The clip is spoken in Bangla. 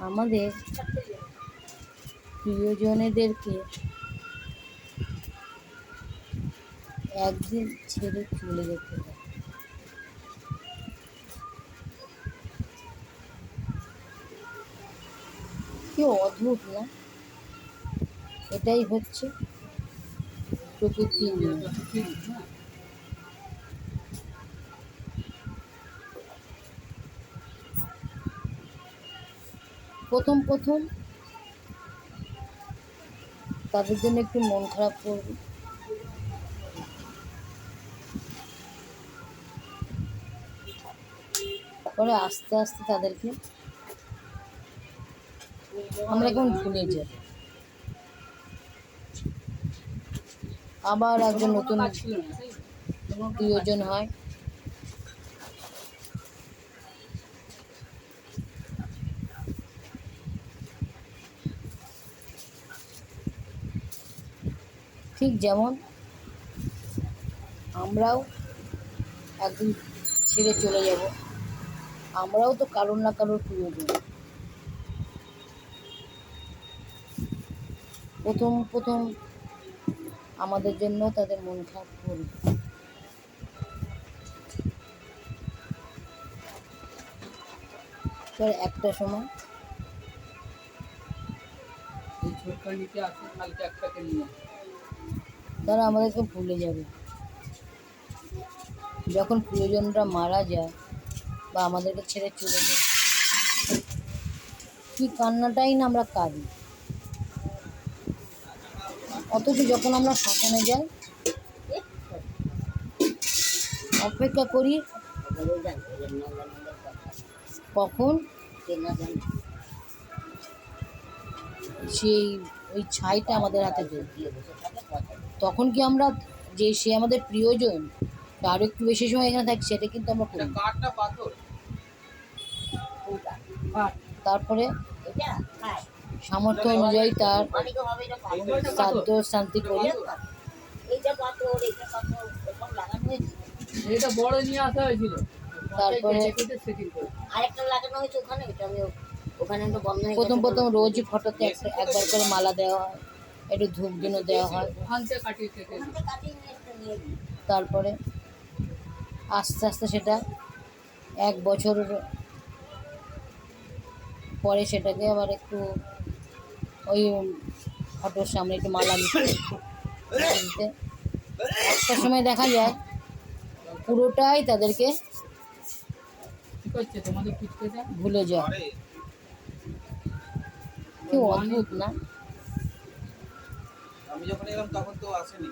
আমাদের প্রিয়জনেদেরকে একদিন ছেড়ে চলে যেতে হয় কি অদ্ভুত না? এটাই হচ্ছে প্রকৃতির নিয়ম। প্রথম প্রথম। তাদের জন্য একটু মন খারাপ করবে। পরে আস্তে আস্তে তাদেরকে আমরা কেমন ভুলে যাই। আবার একজন নতুন প্রিয়জন হয়। ঠিক যেমন আমরাও একদিন ছেড়ে চলে যাব। আমরাও তো কারোর না কারোর প্রিয়জন প্রথম প্রথম আমাদের জন্য তাদের মন খারাপ করবে। এবার একটা সময় নিচে আছে কালকে একটাকে নিয়ে। তারা আমাদেরকে ভুলে যাবে। যখন প্রিয়জনরা মারা যায় বা আমাদেরকে ছেড়ে চলে যায়, কি কান্নাটাই না আমরা কাঁদি। অথচ যখন আমরা শ্মশানে যাই, অপেক্ষা করি, কখন? সেই ওই ছাইটা আমাদের হাতে দেয় তখন কি আমরা যে সে আমাদের প্রিয়জন তার একটু বেশি সময় এখানে থাকি সেটা কিন্তু আমরা করি তারপরে সামর্থ্য অনুযায়ী তার শ্রাদ্ধ শান্তি করি। বড় নিয়ে আসা হয়েছিল। তারপরে সেটিং করে। আরেকটা লাগানো হয়েছে ওখানে ওটা আমি ওখানে একটা বন্ধ প্রথম প্রথম রোজই ফটোতে একবার করে মালা দেওয়া হয়। একটু ধূপ ধুনো দেওয়া হয়। তারপরে আস্তে আস্তে সেটা এক বছর পরে সেটাকে আবার একটু ওই ফটোর সামনে একটু মালা দিতে একটা সময় দেখা যায় পুরোটাই তাদেরকে ভুলে যায়। কি অদ্ভুত না? আমি যখন এলাম তখন তো আসেনি।